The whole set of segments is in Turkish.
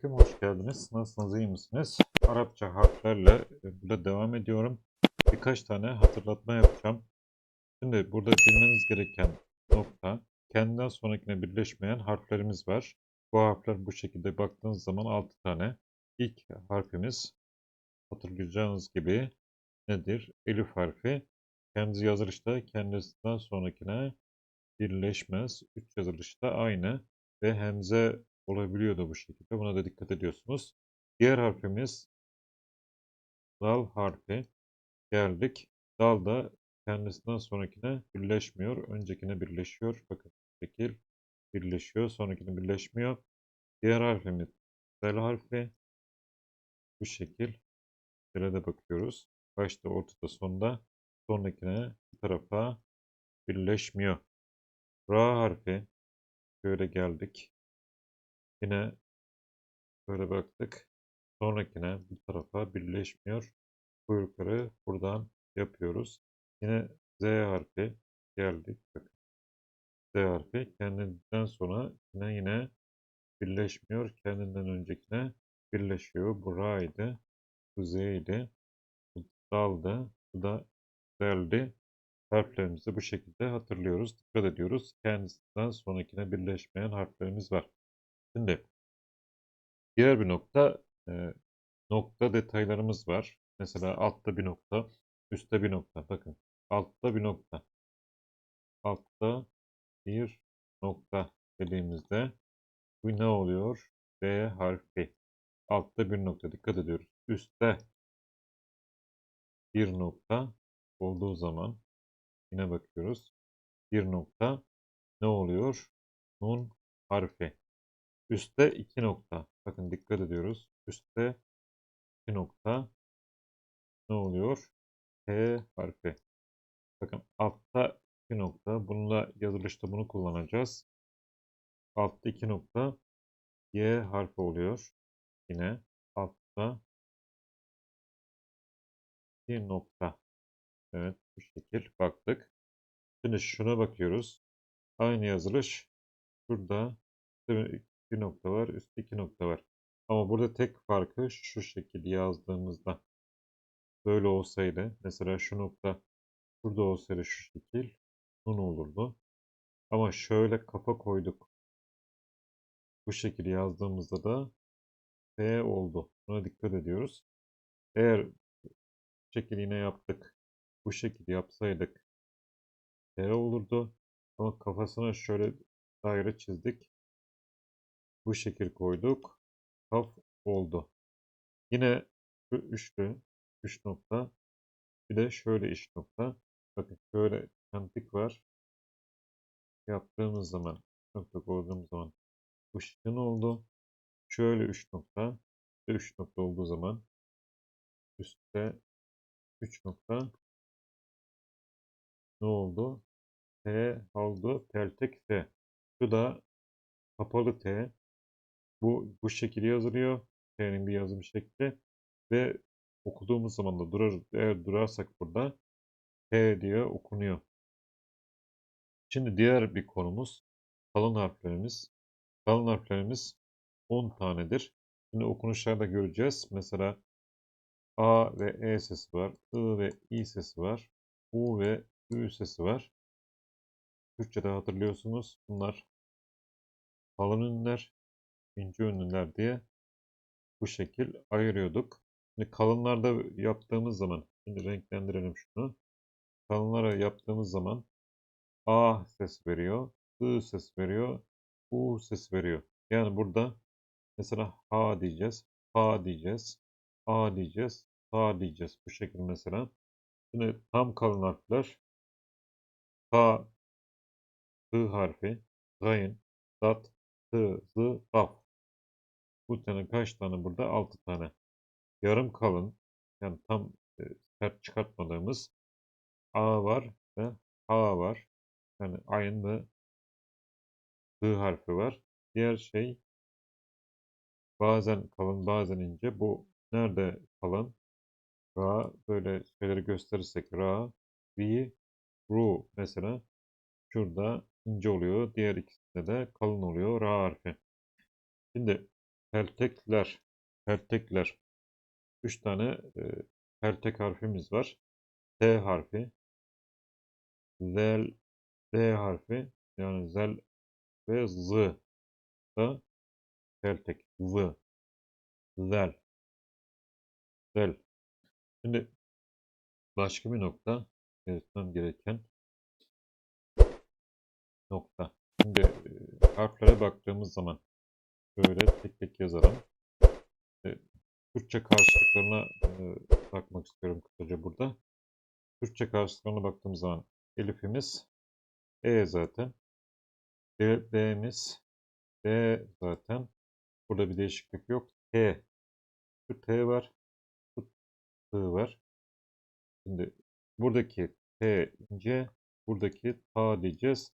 Selamünaleyküm, hoş geldiniz. Nasılsınız, iyi misiniz? Arapça harflerle e, burada devam ediyorum. Birkaç tane hatırlatma yapacağım. Şimdi burada bilmeniz gereken nokta, kendinden sonrakine birleşmeyen harflerimiz var. Bu harfler bu şekilde baktığınız zaman 6 tane. İlk harfimiz hatırlayacağınız gibi nedir? Elif harfi. Kendi yazılışta kendisinden sonrakine birleşmez. Üç yazılışta aynı ve hemze olabiliyor da bu şekilde. Buna da dikkat ediyorsunuz. Diğer harfimiz dal harfi. Geldik. Dal da kendisinden sonrakine birleşmiyor. Öncekine birleşiyor. Bakın şekil birleşiyor. Sonrakine birleşmiyor. Diğer harfimiz del harfi. Bu şekil. Dile de bakıyoruz. Başta, ortada, sonda. Sonrakine bu tarafa birleşmiyor. Ra harfi. Şöyle geldik. Yine böyle baktık. Sonrakine bu tarafa birleşmiyor. Kuyrukları buradan yapıyoruz. Yine Z harfi geldik. Bakın. Z harfi kendinden sonra yine yine birleşmiyor. Kendinden öncekine birleşiyor. Bu Ra'ydı. Bu Z'ydi. Bu Dal'dı. Bu da Z'ldi. Harflerimizi bu şekilde hatırlıyoruz. Dikkat ediyoruz. Kendisinden sonrakine birleşmeyen harflerimiz var. Şimdi diğer bir nokta e, nokta detaylarımız var. Mesela altta bir nokta, üstte bir nokta. Bakın altta bir nokta. Altta bir nokta dediğimizde bu ne oluyor? B harfi. Altta bir nokta. Dikkat ediyoruz. Üstte bir nokta olduğu zaman yine bakıyoruz. Bir nokta ne oluyor? Nun harfi. Üste iki nokta. Bakın dikkat ediyoruz. Üste iki nokta. Ne oluyor? T harfi. Bakın altta iki nokta. Bununla yazılışta bunu kullanacağız. Altta iki nokta. Y harfi oluyor. Yine altta bir nokta. Evet bu şekil baktık. Şimdi şuna bakıyoruz. Aynı yazılış. Şurada bir nokta var, üstte iki nokta var. Ama burada tek farkı şu şekilde yazdığımızda böyle olsaydı, mesela şu nokta burada olsaydı şu şekil nun olurdu. Ama şöyle kafa koyduk. Bu şekilde yazdığımızda da T oldu. Buna dikkat ediyoruz. Eğer bu şekilde yine yaptık. Bu şekilde yapsaydık T olurdu. Ama kafasına şöyle daire çizdik. Bu şekil koyduk. Kaf oldu. Yine şu üçlü, üç nokta. Bir de şöyle iş nokta. Bakın şöyle çentik var. Yaptığımız zaman, nokta koyduğumuz zaman bu şekil oldu. Şöyle üç nokta. Ve üç nokta olduğu zaman üstte üç nokta ne oldu? T oldu. Peltek T. Şu da kapalı T. Bu bu şekilde yazılıyor. T'nin bir yazım şekli ve okuduğumuz zaman da durar, eğer durarsak burada T diye okunuyor. Şimdi diğer bir konumuz kalın harflerimiz. Kalın harflerimiz 10 tanedir. Şimdi okunuşlarda göreceğiz. Mesela A ve E sesi var. I ve İ sesi var. U ve Ü sesi var. Türkçe'de hatırlıyorsunuz. Bunlar kalın ünlüler ince ünlüler diye bu şekil ayırıyorduk. Şimdi kalınlarda yaptığımız zaman, şimdi renklendirelim şunu. Kalınlara yaptığımız zaman A ses veriyor, I ses veriyor, U ses veriyor. Yani burada mesela H diyeceğiz, H diyeceğiz, A diyeceğiz, H diyeceğiz. Bu şekilde mesela. Şimdi tam kalın harfler K, H harfi, Gayn, Dat, T, Z, Kaf. Bu tane kaç tane burada? 6 tane. Yarım kalın yani tam e, sert çıkartmadığımız A var ve H var. Yani aynı H harfi var. Diğer şey bazen kalın bazen ince. Bu nerede kalın? Ra böyle şeyleri gösterirsek Ra, Ri, Ru mesela şurada ince oluyor. Diğer ikisinde de kalın oluyor Ra harfi. Şimdi peltekler, peltekler. Üç tane e, peltek harfimiz var. T harfi, zel, D harfi, yani zel ve z da peltek, z, zel, zel. Şimdi başka bir nokta belirtmem gereken nokta. Şimdi e, harflere baktığımız zaman böyle tek tek yazalım. E, Türkçe karşılıklarına e, bakmak istiyorum kısaca burada. Türkçe karşılıklarına baktığımız zaman elifimiz E zaten. D, D'miz D zaten. Burada bir değişiklik yok. T. Şu T var. Şu T var. Şimdi buradaki T ince, buradaki ta diyeceğiz.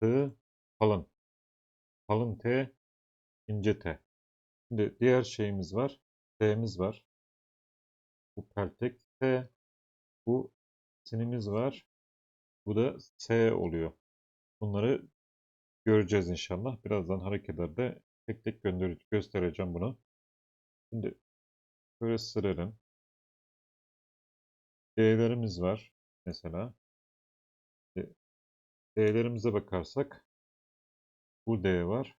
T kalın. Kalın T, ince T. Şimdi diğer şeyimiz var. T'miz var. Bu peltek T. Bu sinimiz var. Bu da S oluyor. Bunları göreceğiz inşallah. Birazdan hareketlerde tek tek gönder göstereceğim bunu. Şimdi böyle silelim. D'lerimiz var mesela. D'lerimize bakarsak bu D var.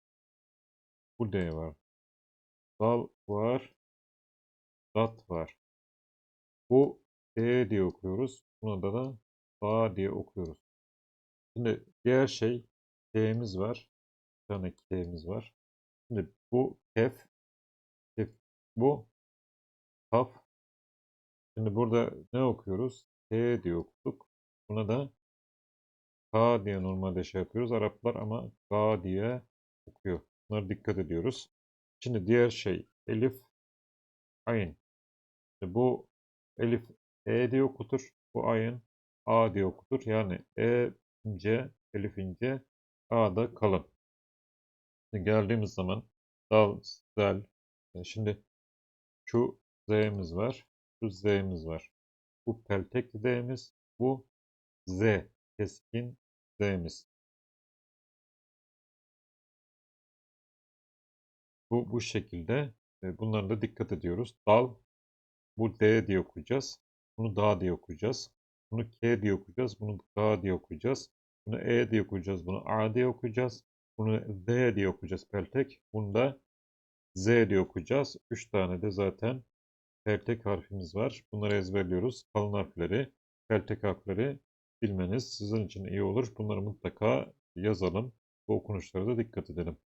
D var. Dal var. Dat var. Bu D diye okuyoruz. Buna da da Da diye okuyoruz. Şimdi diğer şey T'miz var. Bir tane T'miz var. Şimdi bu kef. Kef. Bu kaf. Şimdi burada ne okuyoruz? T diye okuduk. Buna da K diye normalde şey yapıyoruz. Araplar ama K diye okuyor. Bunlara dikkat ediyoruz. Şimdi diğer şey elif, ayn. İşte bu elif E diye okutur. Bu ayın A diye okutur. Yani E ince, elif ince, A da kalın. Şimdi geldiğimiz zaman dal, zel. e, Şimdi şu Z'miz var. Şu Z'miz var. Bu peltek Z'miz. Bu Z. Keskin Z'miz. Bu bu şekilde. E, da dikkat ediyoruz. Dal. Bu D diye okuyacağız. Bunu da diye okuyacağız. Bunu K diye okuyacağız. Bunu K diye okuyacağız. Bunu E diye okuyacağız. Bunu A diye okuyacağız. Bunu Z diye okuyacağız peltek. Bunu da Z diye okuyacağız. Üç tane de zaten peltek harfimiz var. Bunları ezberliyoruz. Kalın harfleri, peltek harfleri bilmeniz sizin için iyi olur. Bunları mutlaka yazalım. Bu okunuşlara da dikkat edelim.